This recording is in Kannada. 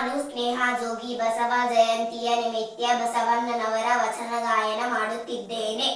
ನಾನು ಸ್ನೇಹ ಜೋಗಿ ಬಸವ ಜಯಂತಿಯ ನಿಮಿತ್ತ ಬಸವಣ್ಣನವರ ವಚನ ಗಾಯನ ಮಾಡುತ್ತಿದ್ದೇನೆ.